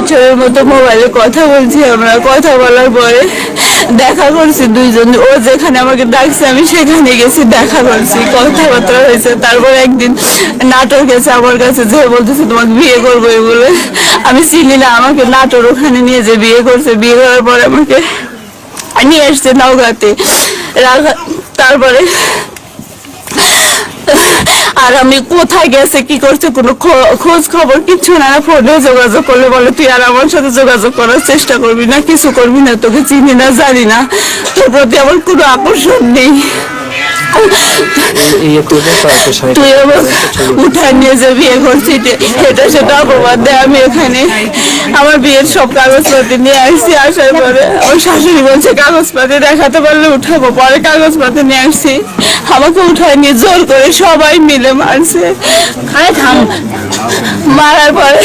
বছরের মতো মোবাইলে কথা বলছি আমরা। কথা বলার পরে দেখা করছি দুইজন। ও যেখানে আমাকে ডাকছে, আমি সেখানে গেছি, দেখা করছি। কথাবার্তা হয়েছে। তারপর একদিন নাটোর গেছে আমার কাছে, যে বলতেছে, তোমাকে বিয়ে করব বলে। আমি চিনি না, আমাকে নাটোর ওখানে নিয়ে যে বিয়ে করছে। বিয়ে করার পরে আমাকে নিয়ে নওগাঁতে। রাখা- তারপরে আর আমি কোথায় গেছে, কি করছে, কোনো খোঁজ খবর কিছু না, ফোনে যোগাযোগ করলে বলে, তুই আর আমার সাথে যোগাযোগ করার চেষ্টা করবি না, কিছু করবি না, তোকে চিনি না, জানি না, তোর প্রতি আমার কোনো আকর্ষণ নেই। তুই আমার নিয়ে যে বিয়ে এটা সেটা অপবাদ দেয় আমি এখানে। আমার বিয়ের সব কাগজপাতি নিয়ে আসছি আসার পরে। আমার শাশুড়ি বলছে কাগজপাতি দেখাতে পারলে উঠাবো পরে কাগজপাতি নিয়ে আসছি। আমাকে উঠায় নিয়ে জোর করে সবাই মিলে মারছে। মারার পরে